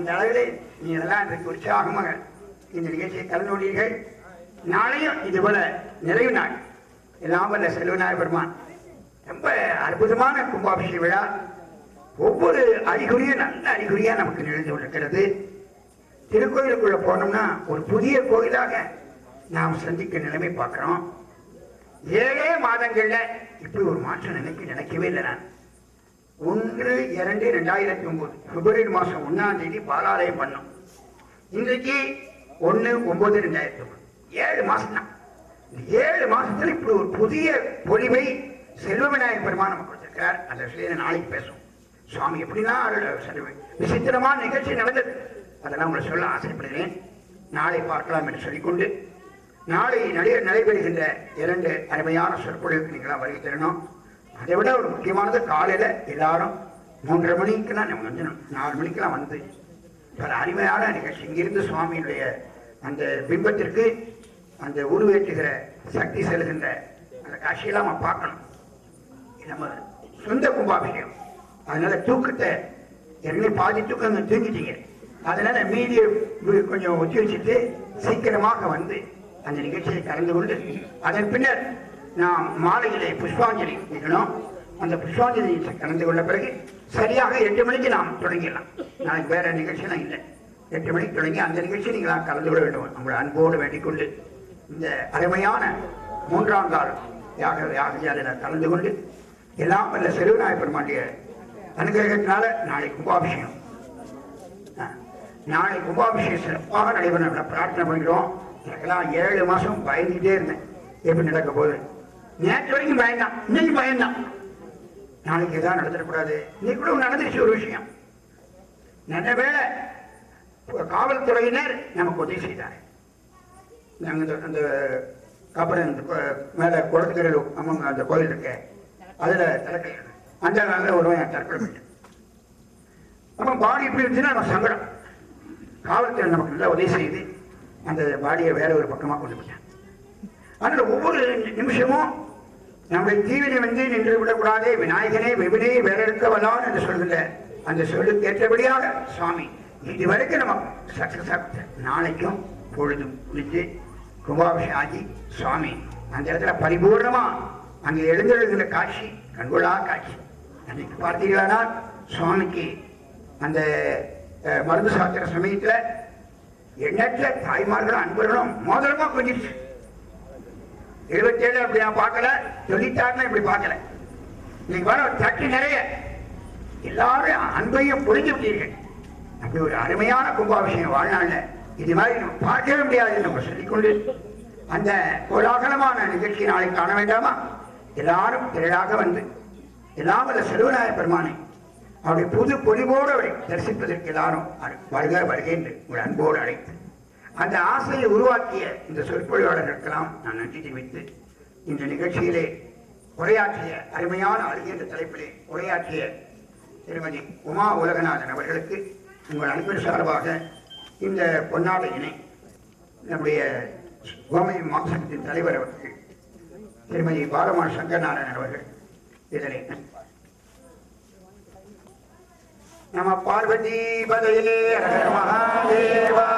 அந்த அளவிலே நீங்கள் எல்லாம் இன்றைக்கு உற்சாகமாக இந்த நிகழ்ச்சியை கலந்து கொண்டீர்கள். நாளையும் இதுபோல நிறைவு நாள். எல்லாம் வல்ல செல்வநாய பெருமான். ரொம்ப அற்புதமான கும்பாபிஷேக விழா. ஒவ்வொரு அறிகுறியும் நல்ல அறிகுறியா நமக்கு நிகழ்ந்து கொண்டிருக்கிறது. திருக்கோயிலுக்குள்ள போனோம்னா ஒரு புதிய கோயிலாக நாம் சந்திக்க நிலைமை பார்க்கிறோம். ஏழே மாதங்கள்ல இப்படி ஒரு மாற்றம் நினைக்க நினைக்கவே இல்லை நான். ஒன்று இரண்டு ரெண்டாயிரத்தி ஒன்பது. பிப்ரவரி மாசம் ஒன்னாம் தேதி பாலாலயம் பண்ணோம் இன்றைக்கு ஒன்று ஒன்பது ரெண்டாயிரத்தி ஒன்பது. ஏழு மாசம் தான் இந்த ஏழு மாசத்துல இப்படி ஒரு புதிய பொலிவை செல்வ விநாயகர் பெருமான் நமக்கு கொடுத்திருக்கார் அந்த விஷயத்தை நாளைக்கு பேசுவோம். சுவாமி எப்படின்னா அருள் விசித்திரமான நிகழ்ச்சி நடந்தது. அதெல்லாம் உங்களை சொல்ல ஆசைப்படுகிறேன். நாளை பார்க்கலாம் என்று சொல்லிக்கொண்டு நாளை நடைய நடைபெறுகின்ற இரண்டு அருமையான சொற்பொழிவுக்கு நீங்களாம் வருகை தரணும். அதை விட ஒரு முக்கியமானது காலையில எல்லாரும் மூன்றரை மணிக்கெல்லாம் நம்ம வந்துடணும் நாலு மணிக்கெல்லாம் வந்து பல அருமையான நிகழ்ச்சி. இங்கிருந்து சுவாமியினுடைய அந்த பிம்பத்திற்கு அந்த உருவேற்றுகிற சக்தி செல்கின்ற அந்த காட்சியெல்லாம் நம்ம பார்க்கணும். நம்ம சொந்த கும்பாபிஷேகம். அதனால தூக்கத்தை ஏற்கனவே பாதி தூக்கம் தூங்கிட்டீங்க. அதனால மீதியை கொஞ்சம் ஒத்தி வச்சுட்டு சீக்கிரமாக வந்து அந்த நிகழ்ச்சியை கலந்து கொண்டு அதன் பின்னர் நாம் மாலையிலே புஷ்பாஞ்சலி நிகழும் அந்த புஷ்பாஞ்சலி கலந்து கொண்ட பிறகு சரியாக எட்டு மணிக்கு நாம் தொடங்கிடலாம். நாளைக்கு வேற நிகழ்ச்சியெல்லாம் இல்லை. எட்டு மணிக்கு தொடங்கி அந்த நிகழ்ச்சி நீங்களாம் கலந்து கொள்ள வேண்டும். நம்மளை அன்போடு வேண்டிக் கொண்டு இந்த அருமையான மூன்றாம் கால் யாக யாகஜாலையில் கலந்து கொண்டு எல்லாம் வல்ல செல்வநாய பெருமாண்டிய அனுகிரகத்தினால நாளை கும்பாபிஷேகம். நாளை கும்பாபிஷேகம் சிறப்பாக நடைபெற பிரார்த்தனை பண்ணிக்கிறோம் எனக்கெல்லாம் ஏழு மாசம் பயந்துட்டே இருந்தேன். எப்படி நடக்க போகுது நேற்று வரைக்கும் பயந்தான். இன்னைக்கு பயந்தான். நாளைக்கு எதாவது நடந்துடக்கூடாது. இன்னைக்கு கூட நடந்துருச்சு ஒரு விஷயம். நல்ல வேலை காவல்துறையினர் நமக்கு உதவி செய்தார். நாங்கள் அந்த அப்புறம் மேலே குளத்துக்கரையில் அம்மங்க அந்த கோயில் இருக்கு. அதில் திறக்கல அந்த காலத்தில் ஒரு தற்கொலை பண்ணிட்டேன் நம்ம பாடி இப்படி இருந்துச்சுன்னா நம்ம சங்கடம். காவல்துறை நமக்கு நல்லா உதவி செய்து அந்த பாடியை வேற ஒரு பக்கமாக கொண்டு போயிட்டேன் அதனால ஒவ்வொரு நிமிஷமும் நம்முடைய தீவினை வந்து நின்று விடக்கூடாதே விநாயகனே விபினே வேறெடுக்க வல்லான் என்று சொல்கின்ற அந்த சொல்லுக்கு ஏற்றபடியாக சுவாமி இதுவரைக்கும் நம்ம சத்த ஆகிட்ட நாளைக்கும் பொழுதும் குளித்து கும்பாபிஷேகம் ஆகி சுவாமி அந்த இடத்துல பரிபூர்ணமா அங்கே எழுந்திருக்கிற காட்சி கண்கொள்ளா காட்சி. அன்னைக்கு பார்த்தீர்களானால் சுவாமிக்கு அந்த மருந்து சாத்திர சமயத்தில் எண்ணற்ற தாய்மார்களும் அன்பர்களும் மோதிரமா இருபத்தி எழுபத்தேழு அப்படி நான் பார்க்கல சொல்லிட்டாருன்னு இப்படி பார்க்கல. இன்னைக்கு வர தட்டு நிறைய. எல்லாரும் அன்பையும் புரிஞ்சு விட்டீர்கள். அப்படி ஒரு அருமையான கும்பாபிஷேகம் வாழ்நாள்ல இது மாதிரி நம்ம பார்க்கவே முடியாது நம்ம சொல்லிக்கொண்டு அந்த கோலாகலமான நிகழ்ச்சி நாளை காண வேண்டாமா? எல்லாரும் திரளாக வந்து எல்லாம் வல்ல செல்வநாய பெருமானை அவருடைய புது பொலிவோடு அவரை தரிசிப்பதற்கு எல்லாரும் அரு- வருக வருகை என்று ஒரு அன்போடு அழைத்து அந்த ஆசையை உருவாக்கிய இந்த சொற்பொழிவாளர்களுக்கெல்லாம் நான் நன்றி தெரிவித்து இந்த நிகழ்ச்சியிலே உரையாற்றிய அருமையான அழகிய தலைப்பிலே உரையாற்றிய திருமதி உமா உலகநாதன் அவர்களுக்கு உங்கள் அன்பின் சார்பாக இந்த பொன்னாடையினை நம்முடைய கோமை மாசத்தின் தலைவர் அவர்கள் திருமதி பாலமா சங்கரநாராயணன் அவர்கள் இதனை நம பார்வதி பதையிலே மகாதேவா.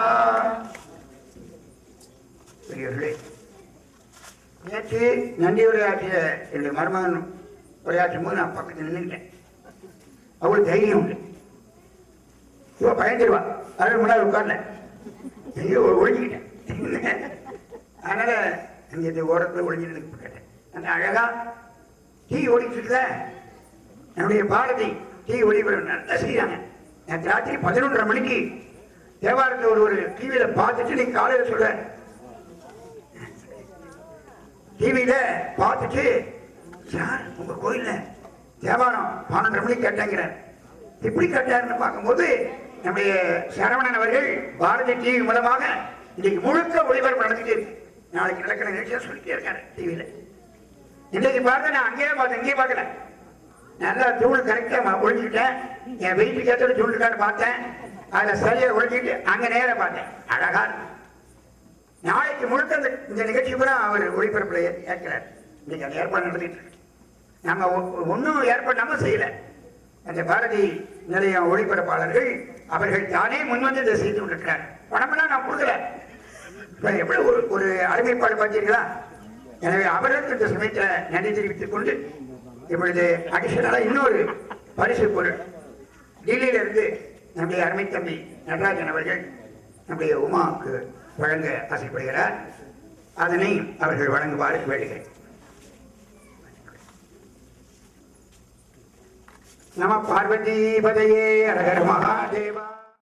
நேற்று நன்றி உரையாற்றிய என்னுடைய மருமகன் உரையாற்றும் போது நான் பக்கத்தில் நின்றுட்டேன் அவளுக்கு தைரியம் உண்டு. இவ பயந்துருவா. அதனால முன்னாடி உட்கார்ல. எங்கேயோ ஒழிஞ்சுக்கிட்டேன் அதனால அங்கே இந்த ஓரத்தில் ஒழிஞ்சிட்டு கேட்டேன். அந்த அழகா டீ ஓடிட்டு என்னுடைய பாரதி டீ ஒளிபரம் நல்லா செய்யறாங்க நேற்று ராத்திரி பதினொன்றரை மணிக்கு தேவாரத்தை ஒரு ஒரு டிவியில பார்த்துட்டு நீ காலையில் சொல்கிறேன் டிவியில பார்த்துட்டு யார் உங்க கோயில்ல? தேவாரம் பன்னெண்டரை மணிக்கு கேட்டாங்கிறார். எப்படி கேட்டாருன்னு பார்க்கும்போது நம்முடைய சரவணன் அவர்கள் பாரதி டிவி மூலமாக இன்னைக்கு முழுக்க ஒளிபரப்பு நடந்துட்டே இருக்கு. நாளைக்கு நடக்கிற நிகழ்ச்சியா சொல்லிட்டே இருக்காரு டிவியில. இன்னைக்கு பார்த்தேன் நான் அங்கேயே பார்த்தேன் இங்கேயே பார்க்கல. நல்லா தூள் கரெக்டா ஒழிஞ்சுக்கிட்டேன் என் வீட்டுக்கு ஏற்ற தூள் பார்த்தேன். அதுல சரியா ஒழிஞ்சிட்டு அங்க நேராக பார்த்தேன். அழகா இருக்கும் நாளைக்கு முழுக்க இந்த இந்த நிகழ்ச்சி கூட அவர் ஒளிபரப்பில் ஏற்கிறார். இன்னைக்கு அந்த ஏற்பாடு நடத்திட்டு இருக்கு. நம்ம ஒன்றும் ஏற்பாடு நம்ம செய்யல. அந்த பாரதி நிலைய ஒளிபரப்பாளர்கள் அவர்கள் தானே முன்வந்து இதை செய்து கொண்டிருக்கிறார். பணமெல்லாம் நான் கொடுக்கல. இப்போ எவ்வளவு ஒரு ஒரு அருமைப்பாடு பார்த்தீர்களா? எனவே அவர்களுக்கு இந்த சமயத்தில் நன்றி தெரிவித்துக் கொண்டு இப்பொழுது அடிஷனலாக இன்னொரு பரிசு பொருள். டெல்லியில இருந்து நம்முடைய அருமை தம்பி நடராஜன் அவர்கள் நம்முடைய உமாவுக்கு வழங்க ஆசைப்படுகிறார். அதனை அவர்கள் வழங்குமாறு வேண்டுகிறேன். நம பார்வதி பதையே அரகர் மகாதேவா.